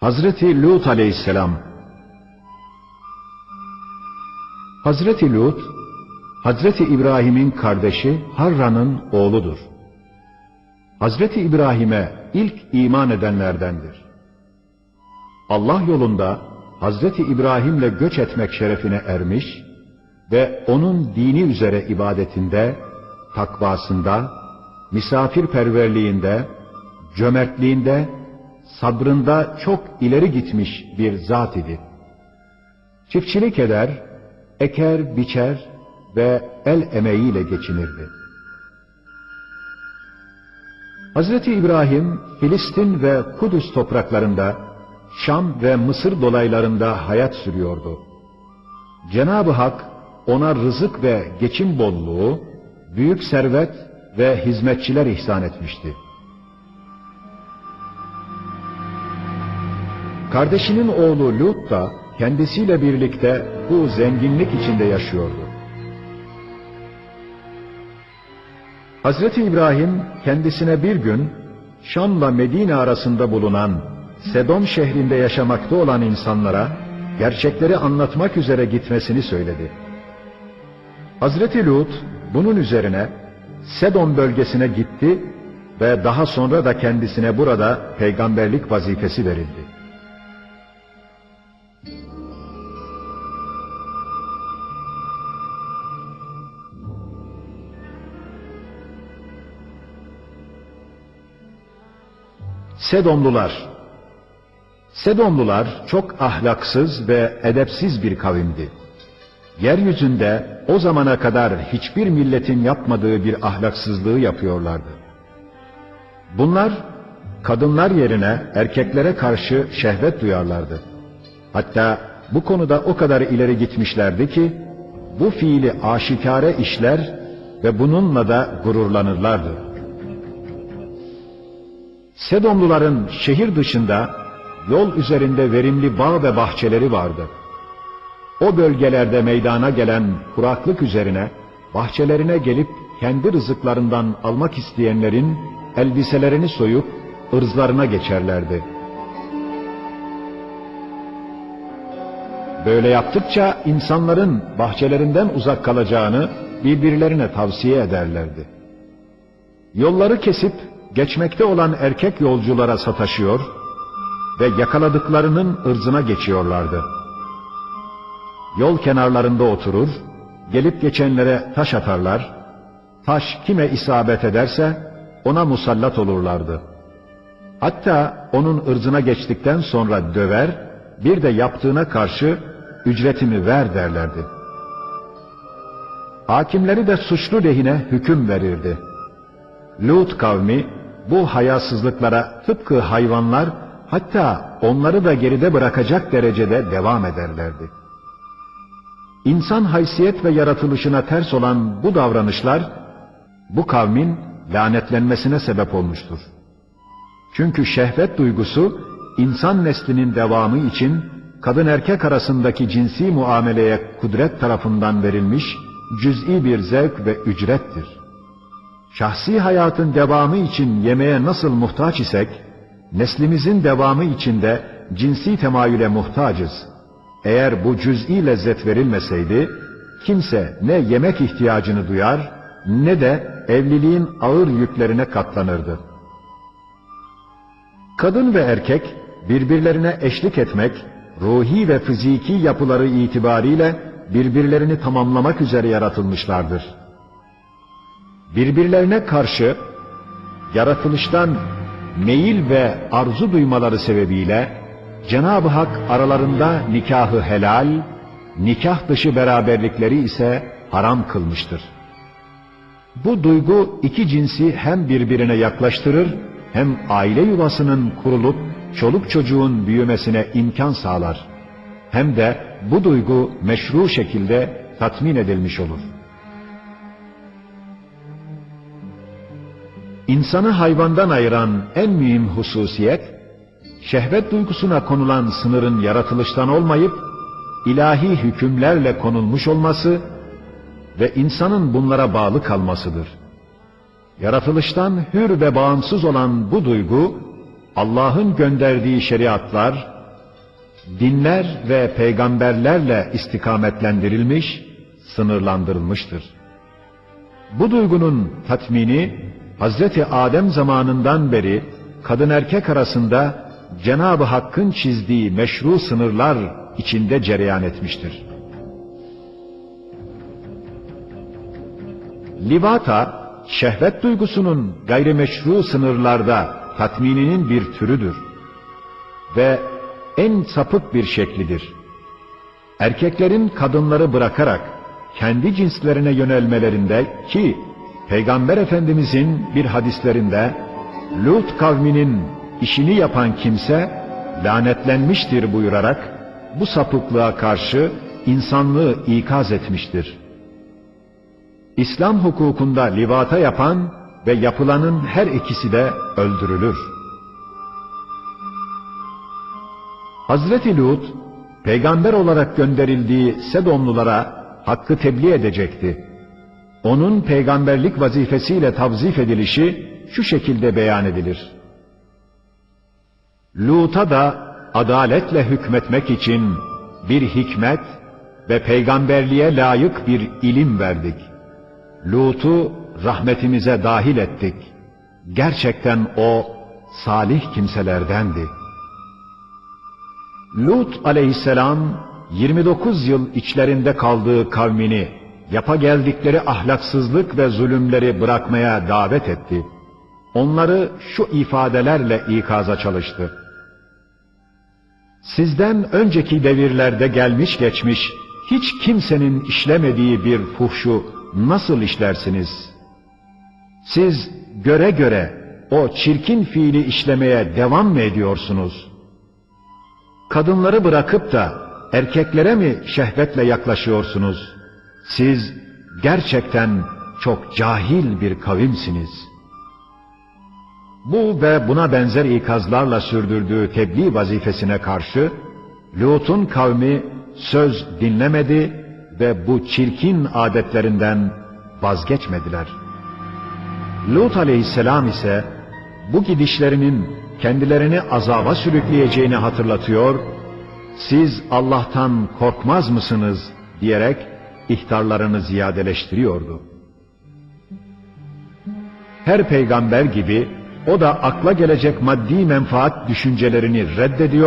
Hazreti Lut aleyhisselam Hazreti Lut, Hazreti İbrahim'in kardeşi Harran'ın oğludur. Hazreti İbrahim'e ilk iman edenlerdendir. Allah yolunda Hazreti İbrahim'le göç etmek şerefine ermiş ve onun dini üzere ibadetinde, takvasında, misafirperverliğinde, cömertliğinde, sabrında çok ileri gitmiş bir zat idi. Çiftçilik eder, eker, biçer ve el emeğiyle geçinirdi. Hazreti İbrahim, Filistin ve Kudüs topraklarında, Şam ve Mısır dolaylarında hayat sürüyordu. Cenab-ı Hak ona rızık ve geçim bolluğu, büyük servet ve hizmetçiler ihsan etmişti. Kardeşinin oğlu Lut da kendisiyle birlikte bu zenginlik içinde yaşıyordu. Hazreti İbrahim kendisine bir gün Şam'la Medine arasında bulunan Sedom şehrinde yaşamakta olan insanlara gerçekleri anlatmak üzere gitmesini söyledi. Hazreti Lut bunun üzerine Sedom bölgesine gitti ve daha sonra da kendisine burada peygamberlik vazifesi verildi. Sedomlular Sedomlular çok ahlaksız ve edepsiz bir kavimdi. Yeryüzünde o zamana kadar hiçbir milletin yapmadığı bir ahlaksızlığı yapıyorlardı. Bunlar kadınlar yerine erkeklere karşı şehvet duyarlardı. Hatta bu konuda o kadar ileri gitmişlerdi ki bu fiili aşikare işler ve bununla da gururlanırlardı. Sedomluların şehir dışında yol üzerinde verimli bağ ve bahçeleri vardı. O bölgelerde meydana gelen kuraklık üzerine bahçelerine gelip kendi rızıklarından almak isteyenlerin elbiselerini soyup ırzlarına geçerlerdi. Böyle yaptıkça insanların bahçelerinden uzak kalacağını birbirlerine tavsiye ederlerdi. Yolları kesip geçmekte olan erkek yolculara sataşıyor ve yakaladıklarının ırzına geçiyorlardı. Yol kenarlarında oturur, gelip geçenlere taş atarlar, taş kime isabet ederse ona musallat olurlardı. Hatta onun ırzına geçtikten sonra döver, bir de yaptığına karşı ücretimi ver derlerdi. Hakimleri de suçlu lehine hüküm verirdi. Lut kavmi bu hayasızlıklara tıpkı hayvanlar hatta onları da geride bırakacak derecede devam ederlerdi. İnsan haysiyet ve yaratılışına ters olan bu davranışlar bu kavmin lanetlenmesine sebep olmuştur. Çünkü şehvet duygusu insan neslinin devamı için kadın erkek arasındaki cinsi muameleye kudret tarafından verilmiş cüz'i bir zevk ve ücrettir. Şahsi hayatın devamı için yemeğe nasıl muhtaç isek, neslimizin devamı için de cinsi temayüle muhtacız. Eğer bu cüz'i lezzet verilmeseydi, kimse ne yemek ihtiyacını duyar, ne de evliliğin ağır yüklerine katlanırdı. Kadın ve erkek birbirlerine eşlik etmek, ruhi ve fiziki yapıları itibariyle birbirlerini tamamlamak üzere yaratılmışlardır. Birbirlerine karşı yaratılıştan meyil ve arzu duymaları sebebiyle Cenab-ı Hak aralarında nikahı helal, nikah dışı beraberlikleri ise haram kılmıştır. Bu duygu iki cinsi hem birbirine yaklaştırır hem aile yuvasının kurulup çoluk çocuğun büyümesine imkan sağlar. Hem de bu duygu meşru şekilde tatmin edilmiş olur. İnsanı hayvandan ayıran en mühim hususiyet, şehvet duygusuna konulan sınırın yaratılıştan olmayıp, ilahi hükümlerle konulmuş olması ve insanın bunlara bağlı kalmasıdır. Yaratılıştan hür ve bağımsız olan bu duygu, Allah'ın gönderdiği şeriatlar, dinler ve peygamberlerle istikametlendirilmiş, sınırlandırılmıştır. Bu duygunun tatmini Hazreti Adem zamanından beri kadın erkek arasında Cenab-ı Hakk'ın çizdiği meşru sınırlar içinde cereyan etmiştir. Livata, şehvet duygusunun gayrimeşru sınırlarda tatmininin bir türüdür ve en sapık bir şeklidir. Erkeklerin kadınları bırakarak kendi cinslerine yönelmelerinde ki Peygamber Efendimizin bir hadislerinde Lut kavminin işini yapan kimse lanetlenmiştir buyurarak bu sapıklığa karşı insanlığı ikaz etmiştir. İslam hukukunda livata yapan ve yapılanın her ikisi de öldürülür. Hazreti Lut, peygamber olarak gönderildiği Sedomlulara hakkı tebliğ edecekti. Onun peygamberlik vazifesiyle tavzif edilişi şu şekilde beyan edilir. Lut'a da adaletle hükmetmek için bir hikmet ve peygamberliğe layık bir ilim verdik. Lut'u rahmetimize dahil ettik. Gerçekten o salih kimselerdendi. Lut aleyhisselam 29 yıl içlerinde kaldığı kavmini yapa geldikleri ahlaksızlık ve zulümleri bırakmaya davet etti. Onları şu ifadelerle ikaza çalıştı. Sizden önceki devirlerde gelmiş geçmiş hiç kimsenin işlemediği bir fuhşu nasıl işlersiniz? Siz göre göre o çirkin fiili işlemeye devam mı ediyorsunuz? Kadınları bırakıp da erkeklere mi şehvetle yaklaşıyorsunuz? Siz gerçekten çok cahil bir kavimsiniz. Bu ve buna benzer ikazlarla sürdürdüğü tebliğ vazifesine karşı Lut'un kavmi söz dinlemedi ve bu çirkin adetlerinden vazgeçmediler. Lut aleyhisselam ise bu gidişlerinin kendilerini azaba sürükleyeceğini hatırlatıyor, siz Allah'tan korkmaz mısınız diyerek ihtarlarını ziyadeleştiriyordu. Her peygamber gibi o da akla gelecek maddi menfaat düşüncelerini reddediyor